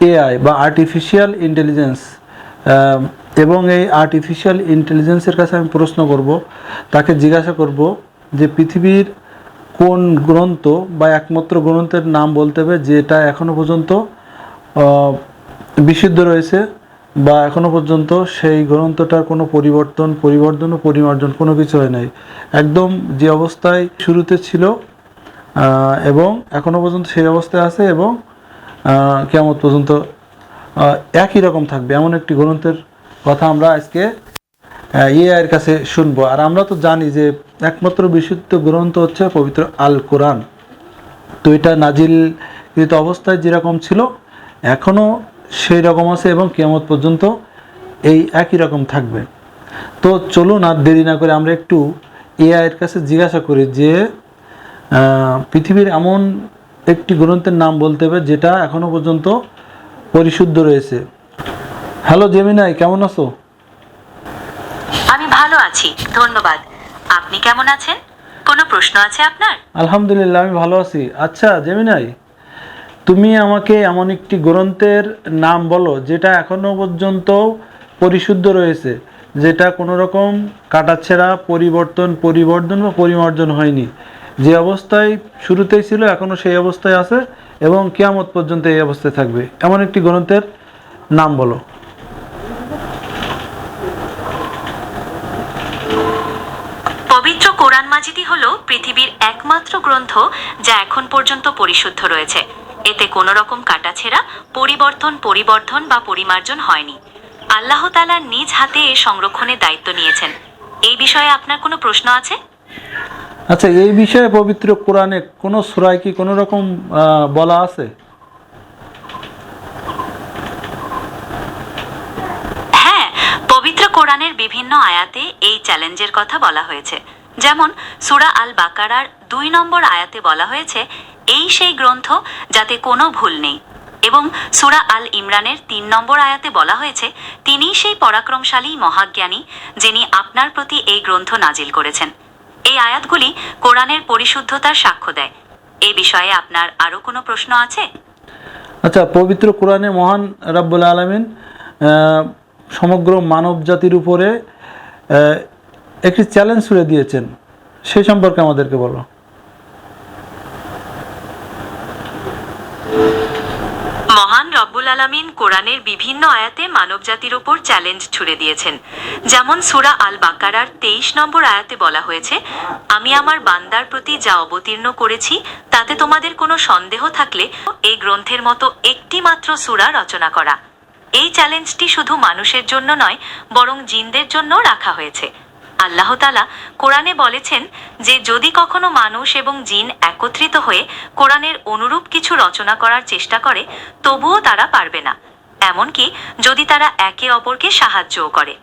AI বা artificial intelligence এবং এই আর্টিফিশিয়াল ইন্টেলিজেন্সের কাছে আমি প্রশ্ন করব, তাকে জিজ্ঞাসা করব যে পৃথিবীর কোন গ্রন্থ বা একমাত্র গ্রন্থের নাম বলতে হবে যেটা এখনও পর্যন্ত বিশুদ্ধ রয়েছে বা এখনও পর্যন্ত সেই গ্রন্থটার কোনো পরিবর্তন পরিবর্তন ও পরিমার্জন কোনো কিছু হয় নাই। একদম যে অবস্থায় শুরুতে ছিল এবং এখনও পর্যন্ত সেই অবস্থায় আছে এবং কেমন পর্যন্ত একই রকম থাকবে। এমন একটি গ্রন্থের কথা আমরা আজকে ইয়ে এর কাছে শুনব। আর আমরা তো জানি যে একমাত্র বিশুদ্ধ গ্রন্থ হচ্ছে পবিত্র আল কোরআন তো এটা নাজিল কৃত অবস্থায় যেরকম ছিল, এখনও সেই রকম আছে এবং কেমত পর্যন্ত এই একই রকম থাকবে। তো চলুন আর দেরি না করে আমরা একটু এআই এর কাছে জিজ্ঞাসা করি যে পৃথিবীর এমন একটি গ্রন্থের নাম বলতে হবে যেটা এখনও পর্যন্ত পরিশুদ্ধ রয়েছে। হ্যালো জেমিনাই কেমন আছো? আমি ভালো আছি ধন্যবাদ। আপনি কেমন আছেন? কোনো প্রশ্ন আছে আপনার? আলহামদুলিল্লাহ আমি ভালো আছি। আচ্ছা জেমিনাই তুমি আমাকে এমন একটি গ্রন্থের নাম বলো যেটা এখনও পর্যন্ত পরিশুদ্ধ রয়েছে যেটা কোনো রকম কাটাছেড়া পরিবর্তন পরিবর্তন বা পরিমার্জন হয়নি। যে অবস্থায় শুরুতেই ছিল, এখনও সেই অবস্থায় আছে এবং কিয়ামত পর্যন্ত এই অবস্থায় থাকবে। এমন একটি গ্রন্থের নাম বলো। পবিত্র কোরআন মাজিদি হল পৃথিবীর একমাত্র গ্রন্থ যা এখন পর্যন্ত পরিশুদ্ধ রয়েছে। এতে কোনো রকম কাটাছেড়া, পরিবর্তন, পরিবর্ধন বা পরিমার্জন হয়নি। আল্লাহ তালা নিজ হাতে এ সংরক্ষণের দায়িত্ব নিয়েছেন। এই বিষয়ে আপনার কোনো প্রশ্ন আছে? আচ্ছা এই বিষয়ে পবিত্র কোরআনে কোনো সুরায় কি কোনো রকম বলা আছে? হ্যাঁ পবিত্র কোরআনের বিভিন্ন আয়াতে এই চ্যালেঞ্জের কথা বলা হয়েছে। যেমন, সুরা আল বাকারার দুই নম্বর আয়াতে বলা হয়েছে, এই সেই গ্রন্থ যাতে কোনো ভুল নেই। এবং সুরা আল ইমরানের তিন নম্বর আয়াতে বলা হয়েছে, তিনিই সেই পরাক্রমশালী মহাজ্ঞানী যিনি আপনার প্রতি এই গ্রন্থ নাজিল করেছেন। এই আয়াতগুলি কোরআনের পরিশুদ্ধতার সাক্ষ্য দেয়। এই বিষয়ে আপনার আরও কোনো প্রশ্ন আছে? আচ্ছা পবিত্র কোরআনে মহান রাব্বুল আলমিন সমগ্র মানব জাতির উপরে একটি চ্যালেঞ্জ ছুড়ে দিয়েছেন। সেই সম্পর্কে আমাদেরকে বলো। মহান রব্বুল আলামিন কোরআনের বিভিন্ন আয়াতে মানবজাতির ওপর চ্যালেঞ্জ ছুড়ে দিয়েছেন। যেমন সুরা আল বাকারার তেইশ নম্বর আয়াতে বলা হয়েছে, আমি আমার বান্দার প্রতি যা অবতীর্ণ করেছি, তাতে তোমাদের কোনো সন্দেহ থাকলে এই গ্রন্থের মতো একটি মাত্র সুরা রচনা করা। এই চ্যালেঞ্জটি শুধু মানুষের জন্য নয়, বরং জিনদের জন্য রাখা হয়েছে। আল্লাহ তালা কোরআনে বলেছেন যে যদি কখনো মানুষ এবং জিন একত্রিত হয়ে কোরআনের অনুরূপ কিছু রচনা করার চেষ্টা করে, তবুও তারা পারবে না। এমনকি যদি তারা একে অপরকে সাহায্যও করে।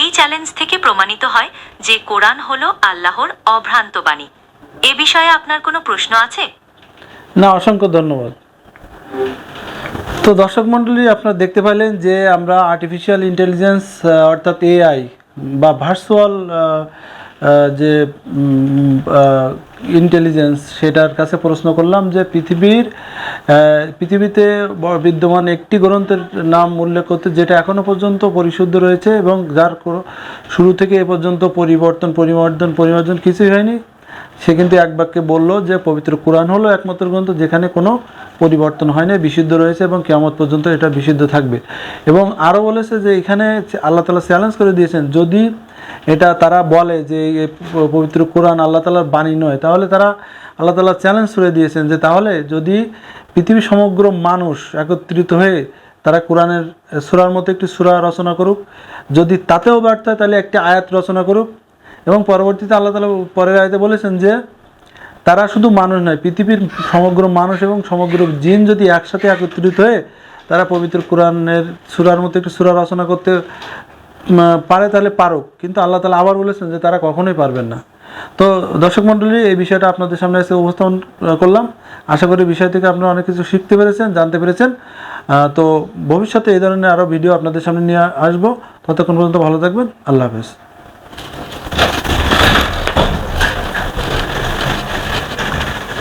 এই চ্যালেঞ্জ থেকে প্রমাণিত হয় যে কোরআন হল আল্লাহর অভ্রান্ত বাণী। এ বিষয়ে আপনার কোনো প্রশ্ন আছে? না, অসংখ্য ধন্যবাদ। তো দর্শক মণ্ডলী, আপনারা দেখতে পাইলেন যে আমরা আর্টিফিশিয়াল ইন্টেলিজেন্স অর্থাৎ এআই বা ভার্চুয়াল যে ইন্টেলিজেন্স সেটার কাছে প্রশ্ন করলাম যে পৃথিবীর পৃথিবীতে বিদ্যমান একটি গ্রন্থের নাম উল্লেখ করতে যেটা এখনও পর্যন্ত পরিশুদ্ধ রয়েছে এবং যার শুরু থেকে এ পর্যন্ত পরিবর্তন পরিমার্জন পরিমার্জন কিছুই হয়নি। সে কিন্তু এক বাক্যে বলল যে, পবিত্র কোরআন হলো একমাত্র গ্রন্থ যেখানে কোনো পরিবর্তন হয় না বিশুদ্ধ রয়েছে এবং কেমন পর্যন্ত এটা বিশুদ্ধ থাকবে। এবং আরও বলেছে যে, এখানে আল্লাহ তালা চ্যালেঞ্জ করে দিয়েছেন, যদি এটা তারা বলে যে পবিত্র কোরআন আল্লাহ তালার বাণী নয়, তাহলে তারা আল্লাহ তালা চ্যালেঞ্জ করে দিয়েছেন যে, তাহলে যদি পৃথিবীর সমগ্র মানুষ একত্রিত হয়ে তারা কোরআনের সুরার মতো একটি সুরা রচনা করুক, যদি তাতেও ব্যর্থ হয়, তাহলে একটি আয়াত রচনা করুক। এবং পরবর্তীতে আল্লাহ তালা পরের আয়তে বলেছেন যে, তারা শুধু মানুষ নয়, পৃথিবীর সমগ্র মানুষ এবং সমগ্র জিন যদি একসাথে একত্রিত হয়ে তারা পবিত্র কোরআনের সুরার মতো একটি সুরা রচনা করতে পারে, তাহলে পারুক। কিন্তু আল্লাহ তালা আবার বলেছেন যে, তারা কখনোই পারবেন না। তো দর্শক মণ্ডলী, এই বিষয়টা আপনাদের সামনে এসে উপস্থাপন করলাম। আশা করি বিষয় থেকে আপনারা অনেক কিছু শিখতে পেরেছেন, জানতে পেরেছেন। তো ভবিষ্যতে এই ধরনের আরও ভিডিও আপনাদের সামনে নিয়ে আসব। ততক্ষণ পর্যন্ত ভালো থাকবেন। আল্লাহ হাফেজ।